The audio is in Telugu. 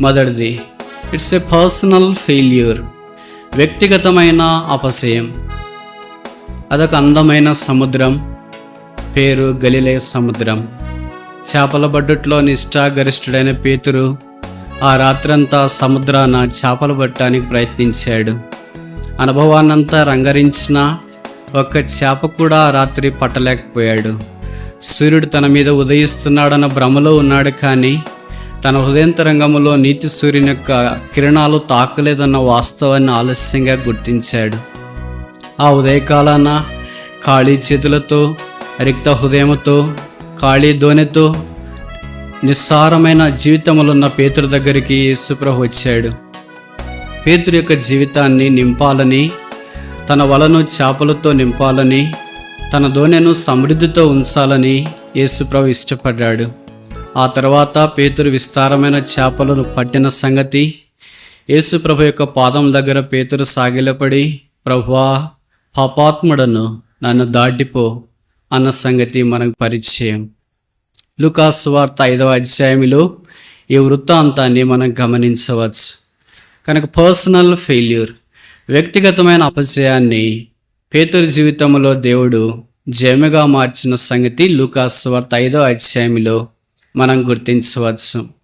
మొదటిది. ఇట్స్ ఎ పర్సనల్ ఫెయిల్యూర్ వ్యక్తిగతమైన అపశయం. అదొక అందమైన సముద్రం. పేరు గలిలే సముద్రం. చేపల బడ్డుట్లో నిష్ఠాగరిష్ఠుడైన పేతురు ఆ రాత్రంతా సముద్రాన చేపలు పట్టడానికి ప్రయత్నించాడు. అనుభవాన్నంతా రంగరించిన ఒక్క చేప కూడా ఆ రాత్రి పట్టలేకపోయాడు. సూర్యుడు తన మీద ఉదయిస్తున్నాడన్న భ్రమలో ఉన్నాడు కానీ తన హృదయంతరంగంలో నీతి సూర్యుని యొక్క కిరణాలు తాకలేదన్న వాస్తవాన్ని ఆలస్యంగా గుర్తించాడు. ఆ ఉదయకాలాన ఖాళీ చేతులతో రిక్త హృదయముతో ఖాళీ ధోనితో నిస్సారమైన జీవితములున్న పేతురు దగ్గరికి యేసుప్రభు వచ్చాడు. పేతురు యొక్క జీవితాన్ని నింపాలని తన వలను చేపలతో నింపాలని తన దోణెను సమృద్ధితో ఉంచాలని యేసుప్రభు ఇష్టపడ్డాడు. ఆ తర్వాత పేతురు విస్తారమైన చేపలను పట్టిన సంగతి యేసుప్రభు యొక్క పాదం దగ్గర పేతురు సాగిలపడి ప్రభువా పాపాత్ముడను నన్ను దాటిపో అన్న సంగతి మనకు పరిచయం. లుకాస్ వార్త ఐదవ అధ్యాయంలో ఈ వృత్తాంతాన్ని మనం గమనించవచ్చు. కనుక పర్సనల్ ఫెయిల్యూర్ వ్యక్తిగతమైన అపజయాన్ని పేతురు జీవితంలో దేవుడు జయముగా మార్చిన సంగతి లుకాస్ వార్త ఐదవ అధ్యాయంలో మనం గుర్తించవచ్చు.